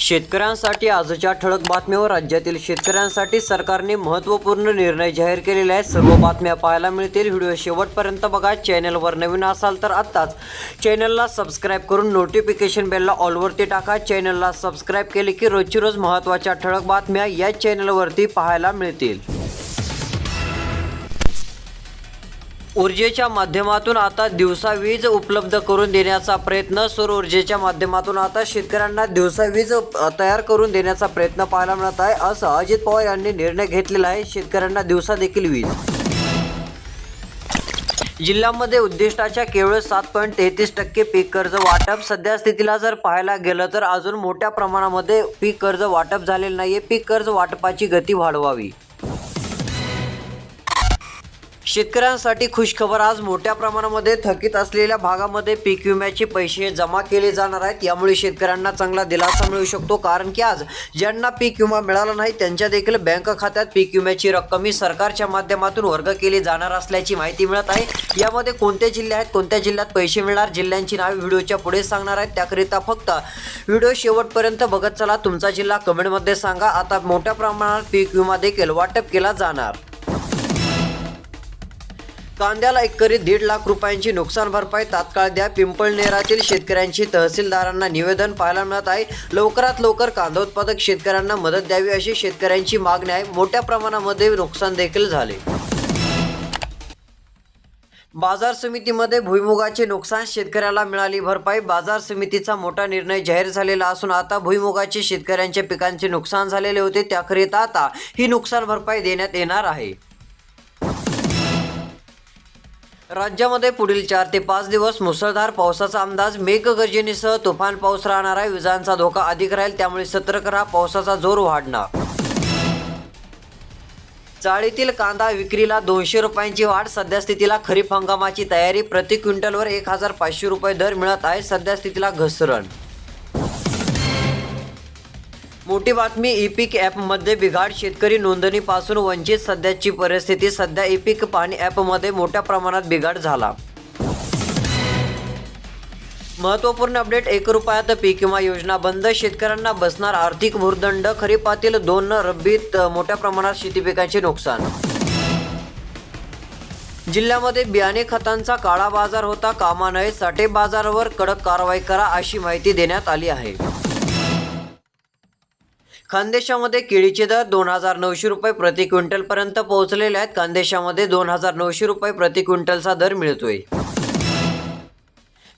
शेतकऱ्यांसाठी आजच्या ठळक बातम्यावर राज्यातील शेतकऱ्यांसाठी सरकारने महत्त्वपूर्ण निर्णय जाहीर केलेले आहेत. सर्व बातम्या पाहायला मिळतील. व्हिडिओ शेवटपर्यंत बघा. चॅनलवर नवीन असाल तर आत्ताच चॅनलला सबस्क्राईब करून नोटिफिकेशन बेलला ऑलवरती टाका. चॅनलला सबस्क्राईब केले की रोजची रोज महत्त्वाच्या ठळक बातम्या या चॅनलवरती पाहायला मिळतील. ऊर्जेच्या माध्यमातून आता दिवसा वीज उपलब्ध करून देण्याचा प्रयत्न. सौर ऊर्जेच्या माध्यमातून आता शेतकऱ्यांना दिवसा वीज तयार करून देण्याचा प्रयत्न पाहायला मिळत आहे. असं अजित पवार यांनी निर्णय घेतलेला आहे. शेतकऱ्यांना दिवसा देखील वीज. जिल्ह्यामध्ये उद्दिष्टाच्या केवळ सात पॉईंट तेहतीस टक्के पीक कर्ज वाटप. सध्या स्थितीला जर पाहायला गेलं तर अजून मोठ्या प्रमाणामध्ये पीक कर्ज वाटप झालेलं नाहीये. पीक कर्ज वाटपाची गती वाढवावी. शेतकऱ्यांसाठी खुशखबर आज मोठ्या प्रमाणामध्ये थकीत असलेल्या भागामध्ये पीक विम्याचे पैसे जमा केले जाणार आहेत. यामुळे शेतकऱ्यांना चांगला दिलासा मिळू शकतो. कारण की आज ज्यांना पीक विमा मिळाला नाही त्यांच्या देखील बँक खात्यात पीक विम्याची रक्कम ही सरकारच्या माध्यमातून वर्ग केली जाणार असल्याची माहिती मिळत आहे. यामध्ये कोणते जिल्हे आहेत कोणत्या जिल्ह्यात पैसे मिळणार जिल्ह्यांची नावे व्हिडिओच्या पुढे सांगणार आहेत. त्याकरिता फक्त व्हिडिओ शेवटपर्यंत बघत चला. तुमचा जिल्हा कमेंटमध्ये सांगा. आता मोठ्या प्रमाणात पीक विमा देखील वाटप केला जाणार. कांद्याला एकरी दीड लाख रुपयांची नुकसान भरपाई तात्काळ द्या. पिंपळनेरातील शेतकऱ्यांची तहसीलदारांना निवेदन पाहायला मिळत आहे. लवकरात लवकर कांदा उत्पादक शेतकऱ्यांना मदत द्यावी अशी शेतकऱ्यांची मागणी आहे. मोठ्या प्रमाणामध्ये नुकसान देखील झाले. बाजार समितीमध्ये भुईमुगाचे नुकसान शेतकऱ्याला मिळाली भरपाई. बाजार समितीचा मोठा निर्णय जाहीर झालेला असून आता भुईमुगाचे शेतकऱ्यांच्या पिकांचे नुकसान झालेले होते. त्याकरिता आता ही नुकसान भरपाई देण्यात येणार आहे. राज्यामध्ये पुढील चार ते पाच दिवस मुसळधार पावसाचा अंदाज मेघगर्जनेसह तुफान पाऊस राहणार आहे विजांचा धोका अधिक राहील त्यामुळे सतर्क राहा पावसाचा जोर वाढणार. चाळीतील कांदा विक्रीला दोनशे रुपयांची वाढ सध्या स्थितीला खरीप हंगामाची तयारी प्रति क्विंटलवर एक हजार पाचशे रुपये दर मिळत आहे सध्या स्थितीला घसरण. मोठी बातमी ई पीक ॲपमध्ये बिघाड. शेतकरी नोंदणीपासून वंचित सध्याची परिस्थिती सध्या ई पीक पाणी ॲपमध्ये मोठ्या प्रमाणात बिघाड झाला. महत्त्वपूर्ण अपडेट एक रुपयात पीक विमा योजना बंद. शेतकऱ्यांना बसणार आर्थिक भूर्दंड खरीपातील दोन रब्बीत मोठ्या प्रमाणात शेती पिकांचे नुकसान. जिल्ह्यामध्ये बियाणे खतांचा काळा बाजार होता कामा नये साठे बाजारावर कडक कारवाई करा अशी माहिती देण्यात आली आहे. खानदेशामध्ये केळीचे दर दोन हजार नऊशे रुपये प्रति क्विंटलपर्यंत पोहोचलेले आहेत. खानदेशामध्ये दोन हजार नऊशे रुपये प्रति क्विंटलचा दर मिळतोय.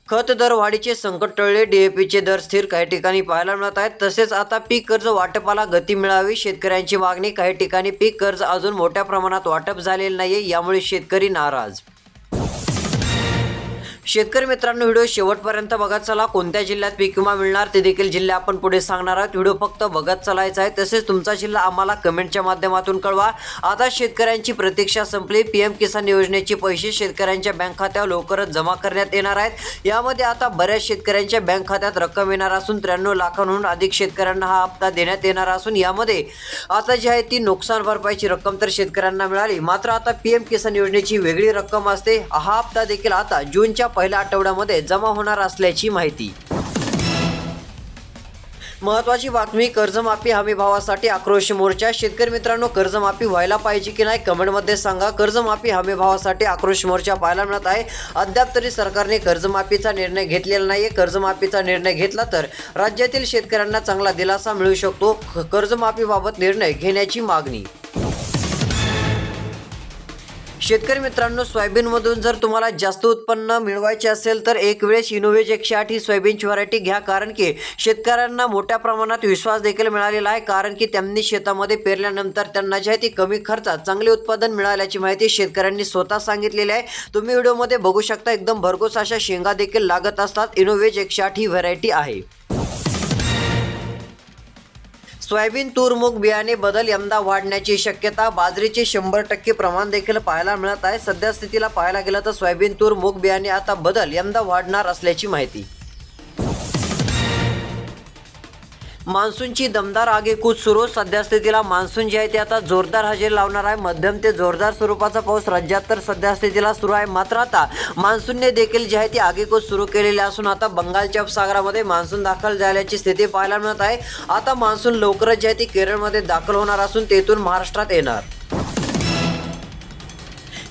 खत दर वाढीचे संकट टळले. डीएपीचे दर स्थिर काही ठिकाणी पाहायला मिळत आहेत. तसेच आता पीक कर्ज वाटपाला गती मिळावी. शेतकऱ्यांची मागणी काही ठिकाणी पीक कर्ज अजून मोठ्या प्रमाणात वाटप झालेले नाही यामुळे शेतकरी नाराज. शेतकरी मित्रांनो व्हिडिओ शेवटपर्यंत बघत चला. कोणत्या जिल्ह्यात पीक विमा मिळणार ते देखील जिल्हे आपण पुढे सांगणार आहोत. व्हिडिओ फक्त बघत चालायचा आहे. तसेच तुमचा जिल्हा आम्हाला कमेंटच्या माध्यमातून कळवा. आता शेतकऱ्यांची प्रतीक्षा संपली. पीएम किसान योजनेचे पैसे शेतकऱ्यांच्या बँक खात्यावर लवकरच जमा करण्यात येणार आहेत. यामध्ये आता बऱ्याच शेतकऱ्यांच्या बँक खात्यात रक्कम येणार असून त्र्याण्णव लाखांहून अधिक शेतकऱ्यांना हा हप्ता देण्यात येणार असून यामध्ये आता जी आहे ती नुकसान भरपाईची रक्कम तर शेतकऱ्यांना मिळाली. मात्र आता पीएम किसान योजनेची वेगळी रक्कम असते. हा हप्ता देखील आता जूनच्या पहिल्या आठवड्यामध्ये जमा होणार असल्याची माहिती. महत्वाची बातमी कर्जमाफी हमी भावासाठी आक्रोश मोर्चा. शेतकरी मित्रांनो कर्जमाफी व्हायला पाहिजे की नाही? कमेंटमध्ये सांगा. कर्जमाफी हमी भावासाठी आक्रोश मोर्चा पाहायला मिळत आहे. अद्याप तरी सरकारने कर्जमाफीचा निर्णय घेतलेला नाही आहे कर्जमाफीचा निर्णय घेतला तर राज्यातील शेतकऱ्यांना चांगला दिलासा मिळू शकतो. कर्जमाफीबाबत निर्णय घेण्याची मागणी. शेतकरी मित्रांनो सोयाबीनमधून जर तुम्हाला जास्त उत्पन्न मिळवायचे असेल तर एक वेळेस इनोवेज एकशे आठ ही सोयाबीनची व्हरायटी घ्या. कारण की शेतकऱ्यांना मोठ्या प्रमाणात विश्वास देखील मिळालेला आहे. कारण की त्यांनी शेतामध्ये पेरल्यानंतर त्यांना जे आहे ती कमी खर्चात चांगले उत्पादन मिळाल्याची माहिती शेतकऱ्यांनी स्वतः सांगितलेली आहे. तुम्ही व्हिडिओमध्ये बघू शकता एकदम भरघोस अशा शेंगा देखील लागत असतात. इनोवेज एकशे आठ ही व्हरायटी आहे. सोयाबीन तूर मूग बियाणे बदल यंदा वाढण्याची शक्यता. बाजरीचे शंभर टक्के प्रमाण देखील पाहायला मिळत आहे. सध्या स्थितीला पाहायला गेलं तर सोयाबीन तूर मूग बियाणे आता बदल यंदा वाढणार असल्याची माहिती. मान्सूनची दमदार आगेकूच सुरू. सध्या स्थितीला मान्सून जे आहे ते आता जोरदार हजेरी लावणार आहे. मध्यम ते जोरदार स्वरूपाचा पाऊस राज्यात तर सध्या स्थितीला सुरू आहे. मात्र आता मान्सूनने देखील जे आहे ती आगेकूच सुरू केलेली असून आता बंगालच्या उपसागरामध्ये मान्सून दाखल झाल्याची स्थिती पाहायला मिळत आहे. आता मान्सून लवकरच जे आहे ती केरळमध्ये दाखल होणार असून तेथून महाराष्ट्रात येणार.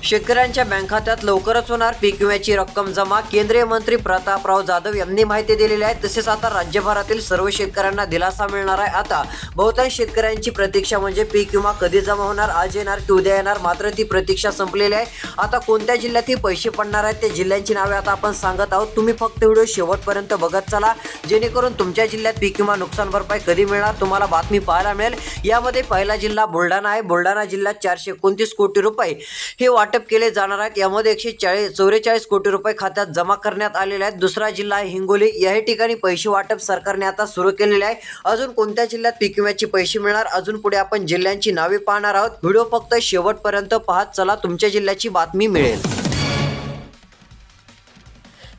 शेतकऱ्यांच्या बँक खात्यात लवकरच होणार पीक विम्याची रक्कम जमा. केंद्रीय मंत्री प्रतापराव जाधव यांनी माहिती दिलेली आहे. तसेच आता राज्यभरातील सर्व शेतकऱ्यांना दिलासा मिळणार आहे. आता बहुतांश शेतकऱ्यांची प्रतीक्षा म्हणजे पीक विमा कधी जमा होणार आज येणार की उद्या येणार मात्र ती प्रतीक्षा संपलेली आहे. आता कोणत्या जिल्ह्यात ही पैसे पडणार आहेत त्या जिल्ह्यांची नावे आता आपण सांगत आहोत. तुम्ही फक्त व्हिडिओ शेवटपर्यंत बघत चला. जेणेकरून तुमच्या जिल्ह्यात पीक विमा नुकसान भरपाई कधी मिळणार तुम्हाला बातमी पाहायला मिळेल. यामध्ये पहिला जिल्हा बुलढाणा आहे. बुलढाणा जिल्ह्यात चारशे एकोणतीस कोटी रुपये हे वाटप केले जाणार आहेत. यामध्ये एकशे चाळीस चौवेचाळीस कोटी रुपये खात्यात जमा करण्यात आलेले आहेत. दुसरा जिल्हा आहे हिंगोली. याही ठिकाणी पैसे वाटप सरकारने आता सुरू केलेले आहे. अजून कोणत्या जिल्ह्यात पीक विम्याचे पैसे मिळणार? अजून पुढे आपण जिल्ह्यांची नावे पाहणार आहोत. व्हिडिओ फक्त शेवटपर्यंत पाहत चला. तुमच्या जिल्ह्याची बातमी मिळेल.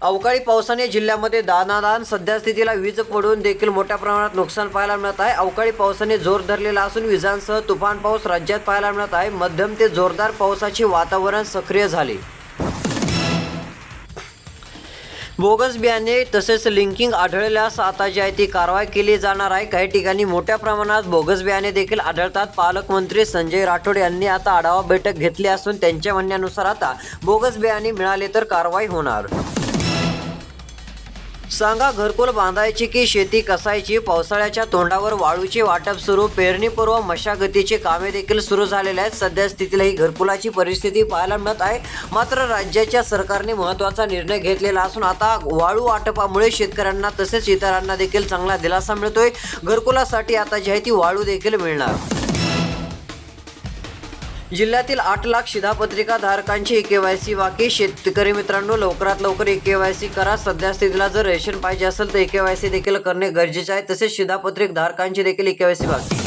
अवकाळी पावसाने जिल्ह्यामध्ये दानादान सध्या स्थितीला वीज पडून देखील मोठ्या प्रमाणात नुकसान पाहायला मिळत आहे. अवकाळी पावसाने जोर धरलेला असून विजांसह तुफान पाऊस राज्यात पाहायला मिळत आहे. मध्यम ते जोरदार पावसाचे वातावरण सक्रिय झाले. बोगस बियाणे तसेच लिंकिंग आढळल्यास आता जी आहे ती कारवाई केली जाणार आहे. काही ठिकाणी मोठ्या प्रमाणात बोगस बियाणे देखील आढळतात. पालकमंत्री संजय राठोड यांनी आता आढावा बैठक घेतली असून त्यांच्या म्हणण्यानुसार आता बोगस बियाणे मिळाले तर कारवाई होणार. सांगा घरकुल बांधायची की शेती कसायची? पावसाळ्याच्या तोंडावर वाळूचे वाटप सुरू पेरणीपूर्व मशागतीचे कामे देखील सुरू झालेले आहेत. सध्या स्थितीला ही घरकुलाची परिस्थिती पाहायला मिळत आहे. मात्र राज्याच्या सरकारने महत्त्वाचा निर्णय घेतलेला असून आता वाळू वाटपामुळे शेतकऱ्यांना तसेच इतरांना देखील चांगला दिलासा मिळतोय. घरकुलासाठी आता जी आहे ती वाळू देखील मिळणार. जिल्ह्यातील आठ लाख शिधापत्रिका धारकांची केवायसी बाकी शेतकरी मित्रांनो लवकरात लवकर ई केवायसी करा. सध्या स्थितीला जर रेशन पाहिजे असेल तर ई केवायसी देखील करणे गरजेचे आहे. तसेच शिधापत्रिक धारकांची देखील वाय केवायसी बाकी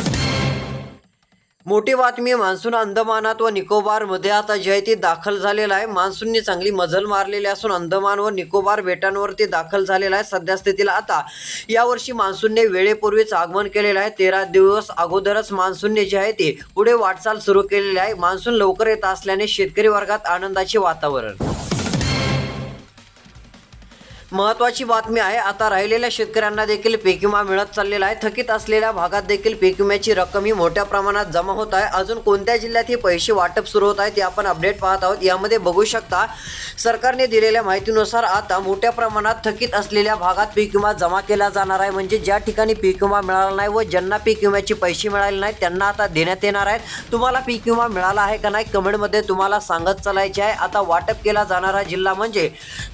मोठी बातमी मान्सून अंदमानात व निकोबारमध्ये आता जे आहे ते दाखल झालेला आहे. मान्सूनने चांगली मजल मारलेली असून अंदमान व निकोबार बेटांवरती दाखल झालेला आहे सध्या स्थितीला आता. यावर्षी मान्सूनने वेळेपूर्वीच आगमन केलेलं आहे. तेरा दिवस अगोदरच मान्सूनने जे आहे ते पुढे वाटचाल सुरू केलेली आहे. मान्सून लवकर येत असल्याने शेतकरी वर्गात आनंदाचे वातावरण. महत्वाची बातमी आहे आता राहिलेल्या शेतकऱ्यांना देखील पीक विमा मिळत चाललेला आहे. थकीत असलेल्या भागात देखील पीक विम्याची रक्कम ही मोठ्या प्रमाणात जमा होत आहे. अजून कोणत्या जिल्ह्यात हे पैसे वाटप सुरू होत आहे ते आपण अपडेट पाहत आहोत. यामध्ये बघू शकता सरकारने दिलेल्या माहितीनुसार आता मोठ्या प्रमाणात थकीत असलेल्या भागात पीक विमा जमा केला जाणार आहे. म्हणजे ज्या ठिकाणी पीक विमा मिळाला नाही व ज्यांना पीक विम्याचे पैसे मिळाले नाहीत त्यांना आता देण्यात येणार आहेत. तुम्हाला पीक विमा मिळाला आहे का नाही कमेंटमध्ये तुम्हाला सांगत चालायचे आहे. आता वाटप केला जाणारा जिल्हा म्हणजे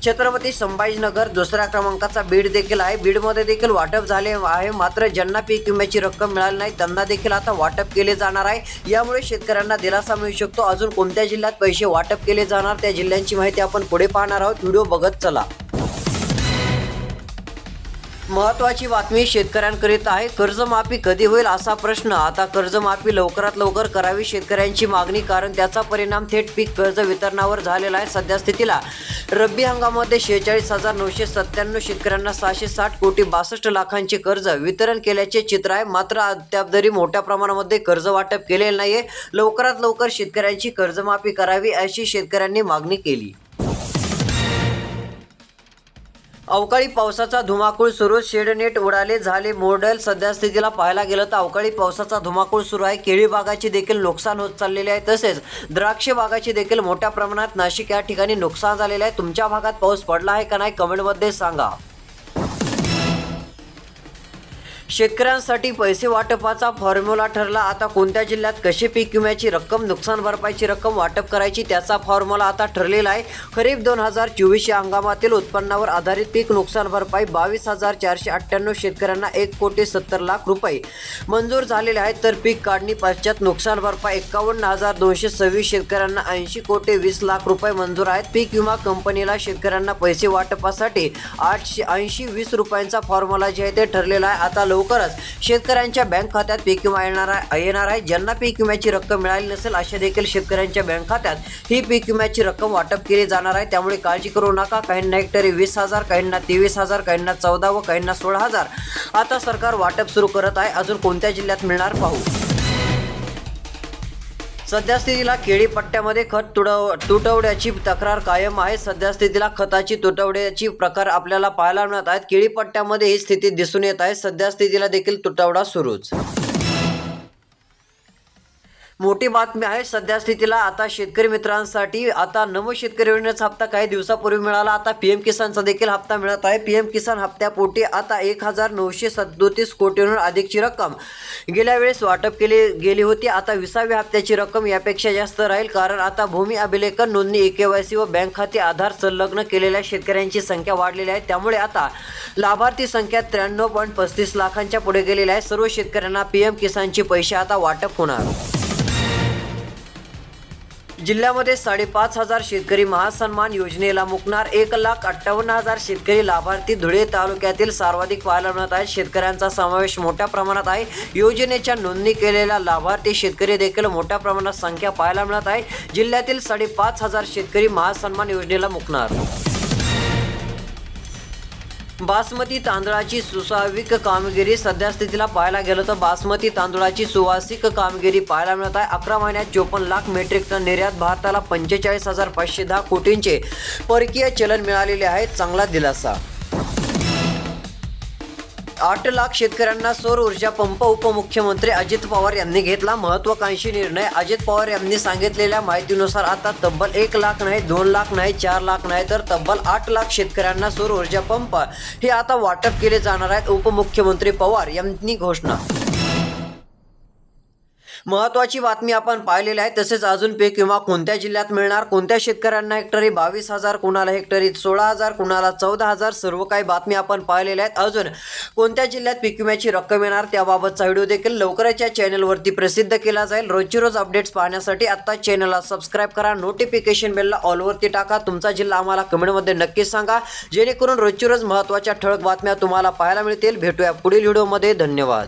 छत्रपती संभाजीनगर दुसऱ्या क्रमांकाचा बीड देखील आहे. बीडमध्ये देखील वाटप झाले आहे. मात्र ज्यांना पीक विम्याची रक्कम मिळाली नाही त्यांना देखील आता वाटप केले जाणार आहे. यामुळे शेतकऱ्यांना दिलासा मिळू शकतो. अजून कोणत्या जिल्ह्यात पैसे वाटप केले जाणार त्या जिल्ह्यांची माहिती आपण पुढे पाहणार आहोत. व्हिडिओ बघत चला. महत्वाची बातमी शेतकऱ्यांकरिता आहे. कर्जमाफी कधी होईल असा प्रश्न. आता कर्जमाफी लवकरात लवकर करावी शेतकऱ्यांची मागणी कारण त्याचा परिणाम थेट पीक कर्ज वितरणावर झालेला आहे सध्या स्थितीला. रब्बी हंगामामध्ये शेहेचाळीस हजार नऊशे सत्त्याण्णव शेतकऱ्यांना सहाशे साठ कोटी बासष्ट लाखांचे कर्ज वितरण केल्याचे चित्र आहे. मात्र अद्याप तरी मोठ्या प्रमाणामध्ये कर्ज वाटप केलेले नाहीये. लवकरात लवकर शेतकऱ्यांची कर्जमाफी करावी अशी शेतकऱ्यांनी मागणी केली. अवकाळी पावसाचा धुमाकूळ सुरू. शेडनेट उडाले झाले मोडल. सध्या स्थितीला पाहायला गेलं तर अवकाळी पावसाचा धुमाकूळ सुरू आहे. केळी बागाची देखील नुकसान होत चाललेले आहे. तसेच द्राक्ष बागाची देखील मोठ्या प्रमाणात नाशिक या ठिकाणी नुकसान झालेलं आहे. तुमच्या भागात पाऊस पडला आहे का नाही कमेंटमध्ये सांगा. शेतकऱ्यांसाठी पैसे वाटपाचा फॉर्म्युला ठरला. आता कोणत्या जिल्ह्यात कशी पीक विम्याची रक्कम नुकसान भरपाईची रक्कम वाटप करायची त्याचा फॉर्म्युला आता ठरलेला आहे. खरीप दोन हजार चोवीस या हंगामातील उत्पन्नावर आधारित पीक नुकसान भरपाई बावीस हजार चारशे अठ्ठ्याण्णव शेतकऱ्यांना एक कोटी सत्तर लाख रुपये. मंजूर झालेले आहेत तर पीक काढणी पश्चात नुकसान भरपाई एकावन्न हजार दोनशे सव्वीस शेतकऱ्यांना ऐंशी कोटी वीस लाख रुपये मंजूर आहेत. पीक विमा कंपनीला शेतकऱ्यांना पैसे वाटपासाठी आठशे ऐंशी वीस रुपयांचा फॉर्म्युला जे आहे ते ठरलेला आहे. आता लोक लवकरच शेतकऱ्यांच्या बँक खात्यात पीक विमा येणार आहे येणार आहे. ज्यांना पीक विम्याची रक्कम मिळाली नसेल अशा देखील शेतकऱ्यांच्या बँक खात्यात ही पीक विम्याची रक्कम वाटप केली जाणार आहे. त्यामुळे काळजी करू नका. काहींना हेक्टरी वीस हजार काहींना तेवीस हजार काहींना चौदा व काहींना सोळा हजार. आता सरकार वाटप सुरू करत आहे. अजून कोणत्या जिल्ह्यात मिळणार पाहू. सध्या स्थितीला केळी पट्ट्यामध्ये खत तुडव तुटवड्याची तक्रार कायम आहे. सध्या स्थितीला खताची तुटवड्याची प्रकार आपल्याला पाहायला मिळत आहेत. केळी पट्ट्यामध्ये ही स्थिती दिसून येत आहे. सध्या स्थितीला देखील तुटवडा सुरूच. मोठी बातमी आहे सध्या स्थितीला आता शेतकरी मित्रांसाठी आता नमो शेतकरी योजनेचा हप्ता काही दिवसापूर्वी मिळाला. आता पीएम किसानचा देखील हप्ता मिळत आहे. पीएम किसान हप्त्यापोटी आता एक हजार नऊशे सदोतीस कोटींहून अधिकची रक्कम. गेल्या वेळेस वाटप केली गेली होती. आता विसाव्या हप्त्याची रक्कम यापेक्षा जास्त राहील कारण आता भूमी अभिलेखन नोंदणी केवायसी व बँक खाते आधार संलग्न केलेल्या शेतकऱ्यांची संख्या वाढलेली आहे. त्यामुळे आता लाभार्थी संख्या त्र्याण्णव पॉईंट पस्तीस लाखांच्या पुढे गेलेली आहे. सर्व शेतकऱ्यांना पीएम किसानचे पैसे आता वाटप होणार. जिल्ह्यामध्ये साडेपाच हजार शेतकरी महासन्मान योजनेला मुकणार एक लाख अठ्ठावन्न हजार शेतकरी लाभार्थी धुळे तालुक्यातील सर्वाधिक पाहायला मिळत आहेत. शेतकऱ्यांचा समावेश मोठ्या प्रमाणात आहे. योजनेच्या नोंदणी केलेल्या लाभार्थी शेतकरी देखील मोठ्या प्रमाणात संख्या पाहायला मिळत आहे. जिल्ह्यातील साडेपाच हजार शेतकरी महासन्मान योजनेला मुकणार. बासमती तांदळाची सुसाविक कामगिरी सध्या स्थितीला पाहायला गेलं तर बासमती तांदळाची सुवासिक कामगिरी पाहायला मिळत आहे. अकरा महिन्यात चोपन्न लाख मेट्रिक टन निर्यात भारताला पंचेचाळीस हजार पाचशे दहा कोटींचे परकीय चलन मिळालेले आहे. चांगला दिलासा. आठ लाख शेतकऱ्यांना सौर ऊर्जा पंप उपमुख्यमंत्री अजित पवार यांनी घेतला. महत्वाकांक्षी निर्णय अजित पवार यांनी सांगितलेल्या माहितीनुसार आता तब्बल एक लाख नाही दोन लाख नाही चार लाख नाही तर तब्बल आठ लाख शेतकऱ्यांना सौर ऊर्जा पंप हे आता वाटप केले जाणार आहेत उपमुख्यमंत्री पवार यांनी घोषणा महत्वाची बातमी आपण पाहिलेली आहे. तसेच अजून पीक किंवा कोणत्या जिल्ह्यात मिळणार कोणत्या शेतकऱ्यांना हेक्टरी बावीस हजार कुणाला हेक्टरी सोळा हजार कुणाला चौदा हजार सर्व काही बातमी आपण पाहिलेल्या आहेत. अजून कोणत्या जिल्ह्यात पीक विम्याची रक्कम येणार त्याबाबतचा व्हिडिओ देखील लवकरच या चॅनलवरती प्रसिद्ध केला जाईल. रोजची रोज अपडेट्स पाहण्यासाठी आत्ता चॅनलला सबस्क्राईब करा. नोटिफिकेशन बेलला ऑलवरती टाका. तुमचा जिल्हा आम्हाला कमेंटमध्ये नक्कीच सांगा. जेणेकरून रोजची रोज महत्त्वाच्या ठळक बातम्या तुम्हाला पाहायला मिळतील. भेटूया पुढील व्हिडिओमध्ये धन्यवाद.